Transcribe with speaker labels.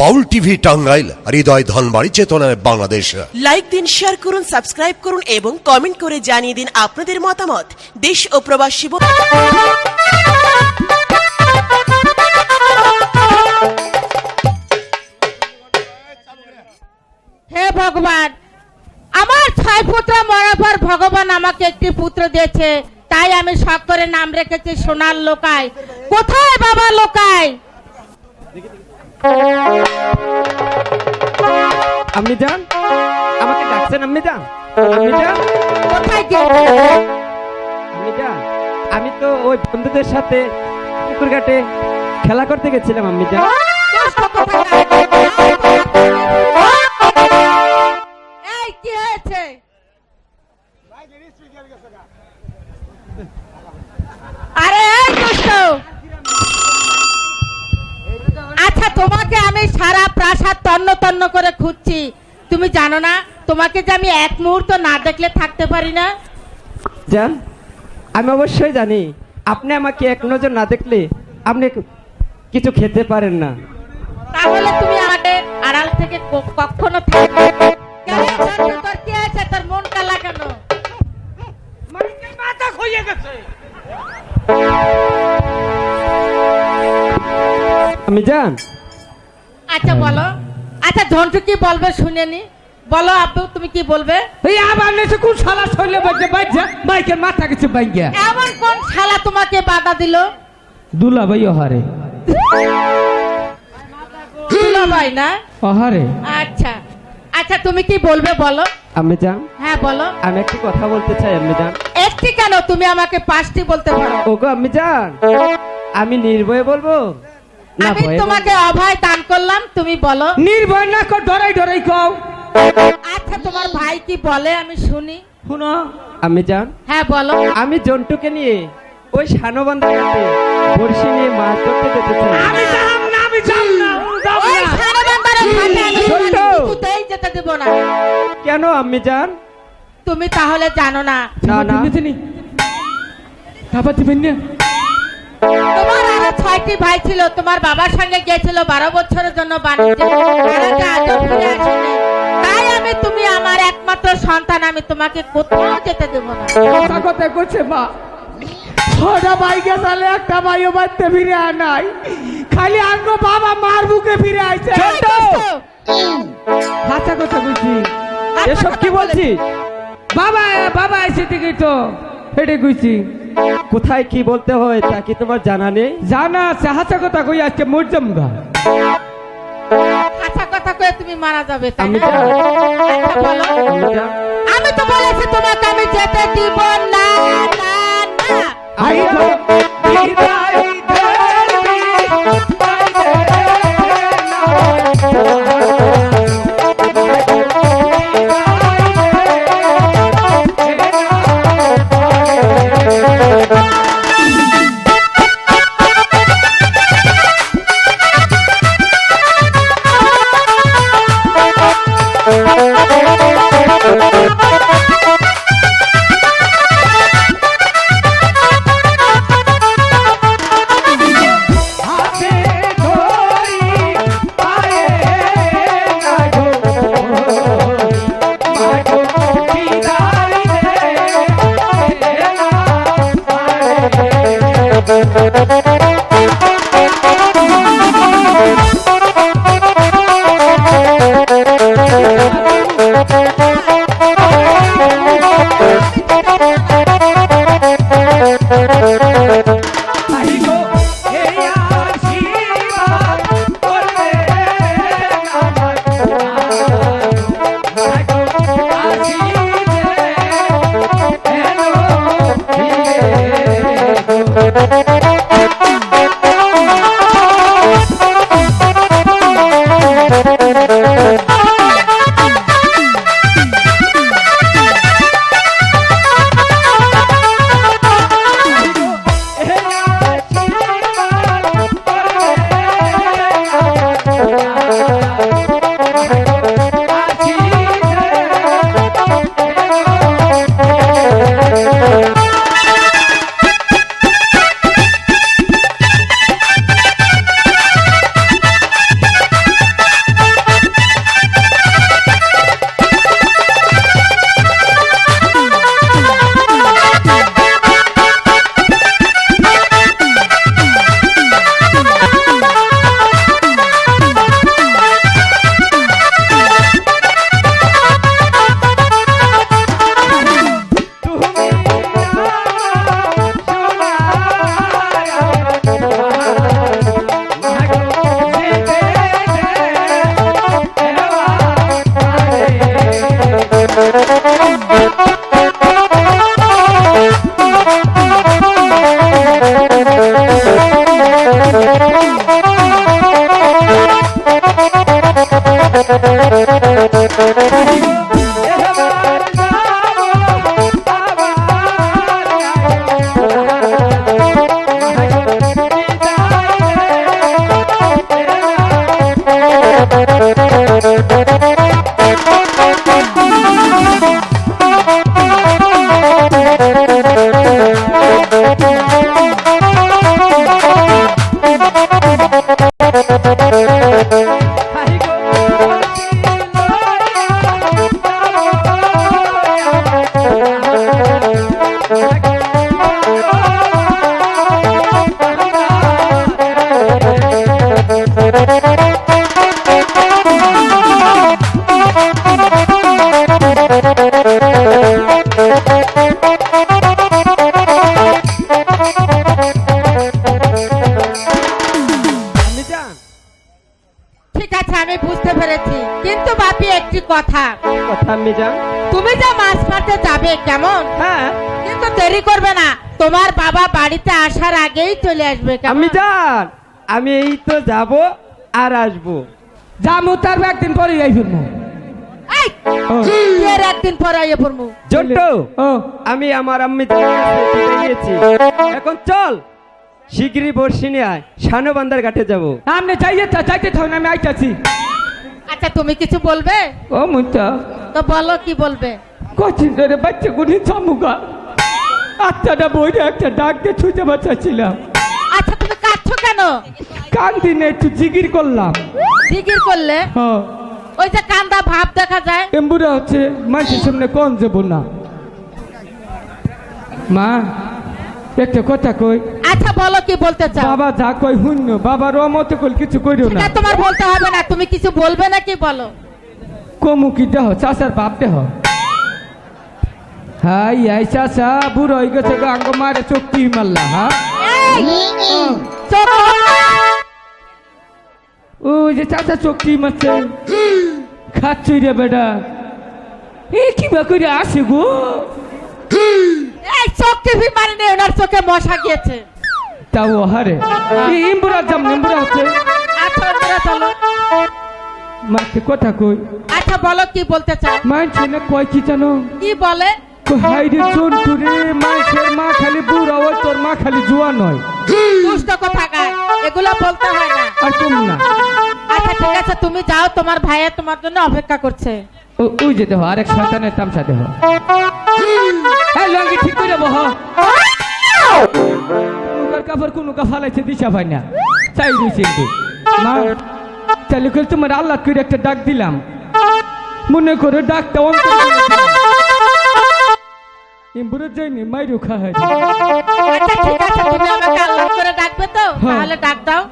Speaker 1: বাউল TV Tangail হৃদয় ধনবাড়ি চেতনায় Bangladesh.
Speaker 2: Like দিন share করুন সাবস্ক্রাইব করুন এবং কমেন্ট করে জানিয়ে দিন আপনাদের মতামত। দেশ ও প্রবাসী
Speaker 3: হে ভগবান আমার ছয় পুত্র মরার পর ভগবান আমাকে একটি পুত্র দিয়েছে। তাই আমি শখ করে নাম রেখেছি সোনার লোকায়। কোথায় বাবা লোকায়?
Speaker 4: আপনি যান। আমাকে ডাকছেন আপনি যান। আপনি যান।
Speaker 3: কোথায় গিয়েছে?
Speaker 4: আপনি যান। আমি তো ওই বন্ধুদের সাথে পুকুর ঘাটে খেলা করতে গেছিলাম আমি যান।
Speaker 3: এই কি হয়েছে? আরে এই দুষ্ট আচ্ছা তোমাকে আমি সারা প্রাসাদ তন্ন তন্ন করে খুঁজছি। তুমি জানো না তোমাকে যে আমি এক মুহূর্ত না দেখলে থাকতে পারি না?
Speaker 4: যান আমি অবশ্যই জানি আপনি আমাকে এক নজর না দেখলে আপনি কিছু খেতে পারেন না।
Speaker 3: তাহলে তুমি আমাকে আড়াল থেকে কখনো থাকবে কেন জানো তোর কি আছে? তোর মন কালা কেন
Speaker 4: আমি যান
Speaker 3: আচ্ছা বলো। আচ্ছা ঝন্টু কি বলবে শুনে নি। বলো আব্বু তুমি কি বলবে?
Speaker 5: এই আবার নেছে কোন শালা শৈলে বাজে বাজা মাইকের মাথা কিছু বাইগা
Speaker 3: এমন কোন শালা তোমাকে বাধা দিল?
Speaker 5: দুলা ভাই ওহারে
Speaker 3: দুলো ভাই না?
Speaker 5: ওহারে
Speaker 3: আচ্ছা। আচ্ছা তুমি কি বলবে বলো।
Speaker 4: আমি যান
Speaker 3: হ্যাঁ বলো।
Speaker 4: আমি একটি কথা বলতে চাই আমি যান
Speaker 3: একটি কেন? তুমি আমাকে পাঁচটি বলতে পারো।
Speaker 4: ওগো আমি যান আমি নির্ভয়ে বলব? না
Speaker 3: আমি তোমাকে অভয় করলাম তুমি বলো।
Speaker 5: নির্ভয় না কর ডরাই ডরাই কও।
Speaker 3: আচ্ছা তোমার ভাই কি বলে? আমি শুনি।
Speaker 5: শুনো
Speaker 4: আমি যান
Speaker 3: হ্যাঁ বলো।
Speaker 4: আমি জন্টুকে নিয়ে ওই শানবান্ধা ঘাটে বড়শি নিয়ে মাছ ধরতে যেতে চাই
Speaker 5: আমি যাব না আমি যাব না।
Speaker 3: ওই সারাবান্দারের ঘাটে আমি। কিছুতেই যেতে দেব না।
Speaker 4: কেন আমি যান
Speaker 3: তুমি তাহলে জানো না।
Speaker 4: না না।
Speaker 5: দিবেনি তারপর দিবেন না।
Speaker 3: তোমার আরও ছয়টি ভাই ছিল তোমার বাবার সঙ্গে গিয়েছিল বারো বছরের জন্য। তাই আমি তুমি আমার একমাত্র সন্তান আমি তোমাকে কোথাও যেতে দেব না।
Speaker 5: কথা কথা করছে মা। ছটা বাইকে চালে একটা বাইও বাড়তে ফিরে আর নাই। খালি আঙ্গ বাবা মার বুকে ফিরে আইছে।
Speaker 3: এই
Speaker 5: কথা কইছি।
Speaker 4: এসব কি
Speaker 5: বাবা বাবা এসে থেকে তো। হেঁটে কইছি।
Speaker 4: কোথায় কি বলতে হয় তা কি তোমার জানা নেই?
Speaker 5: জানা আছে হাসা কথা কই আজকে মরজাম গা।
Speaker 3: হাসা কথা কই তুমি মারা যাবে তাই
Speaker 4: আমি
Speaker 3: না? আচ্ছা,
Speaker 4: আমি
Speaker 3: তো বলেছি তোমাকে আমি যেতে দিব না না না।
Speaker 4: আম্মি যান
Speaker 3: তুমি যে মাছ মারতে যাবে কেমন?
Speaker 4: হ্যাঁ।
Speaker 3: কিন্তু দেরি করবে না তোমার বাবা বাড়িতে আসার আগেই চলে আসবে?
Speaker 4: আম্মি যান। আমি এই তো যাব আর আসব।
Speaker 5: তার একদিন পরে ফিরবো।
Speaker 3: এর একদিন পরে আইয়ে
Speaker 4: জন্টু আমি আমার আম্মি এখন চল শিগগিরই বর্ষি নিয়ে আয়। শানবান্দার ঘাটে যাব।
Speaker 5: আপনি চাইতে চাইতে থাকুন আমি আইতাছি।
Speaker 3: আচ্ছা তুমি কিছু বলবে?
Speaker 5: ও মুন্তা
Speaker 3: তো বলো কি বলবে?
Speaker 5: কঠিন ধরে বাচ্চা গুলি চামুকা আত্মাটা বইরে একটা ডাক দিয়ে ছুঁতে বাচ্চাছিলাম।
Speaker 3: আচ্ছা তুমি কাঁদছো কেন?
Speaker 5: কান দিনে একটু জিগির করলাম।
Speaker 3: জিগির করলে?
Speaker 5: হ্যাঁ।
Speaker 3: ওই যে কান্দা ভাব দেখা যায়।
Speaker 5: এম্বুরা হচ্ছে মানুষের সামনে কোন যাব না মা একটা কথা কই
Speaker 3: আচ্ছা বলো কি বলতে চাও?
Speaker 5: বাবা যা কই শূন্য বাবার অমতে কই কিছু করিও না।
Speaker 3: সেটা তোমার বলতে হবে না তুমি কিছু বলবে না কি বলো?
Speaker 5: কমু কি দেহ চাচার বাপ দেহ? হাই আই চাষা বুড়ো হয়ে গেছে গো আঙ্গ মারে চোখ কি মারলা হ্যাঁ ও যে চাচা চোখ কি মারছে। খাচ্ছই রে বেটা। এ কি বা করে আসে গো?
Speaker 3: এই চোখ টিভি মারিনি ওনার চোখে মশা গিয়েছে।
Speaker 5: তাও হারে ইম্বুরা যাম ইম্বুরা হচ্ছে।
Speaker 3: আচ্ছা ওনারা চলো
Speaker 5: মাকে কথা কই।
Speaker 3: আচ্ছা বলো কি বলতে চাও?
Speaker 5: মানছে না কয় কি জানো?
Speaker 3: কি বলে?
Speaker 5: হাইরে জন্টু রে মাছের মা খালি বুড়া ওই তোর মা খালি জুয়া নয়।
Speaker 3: দুষ্ট কথা গায় এগুলো বলতে হয় না।
Speaker 5: আর তুমি না।
Speaker 3: আচ্ছা ঠিক আছে তুমি যাও তোমার ভাইয়া তোমার জন্য অপেক্ষা করছে।
Speaker 5: ও ওই যে দেহ আরেক সন্তানের তামসা দেহ হ্যাঁ লঙ্গি ঠিক করে বহ। মুখের কাপড় কোনো কাফালাইছে দিশা ভাই না। চাই দিয়েছি তাহলে করে তোমার আল্লাহ করে একটা ডাক দিলাম। মনে করে ডাকটা অন্তর এমবুরে যাইনি মাইরু খাহাই
Speaker 3: আচ্ছা ঠিক আছে তুমি আমাকে আল্লাহ করে ডাকবে তো?
Speaker 5: হ্যাঁ।
Speaker 3: তাহলে ডাক দাও।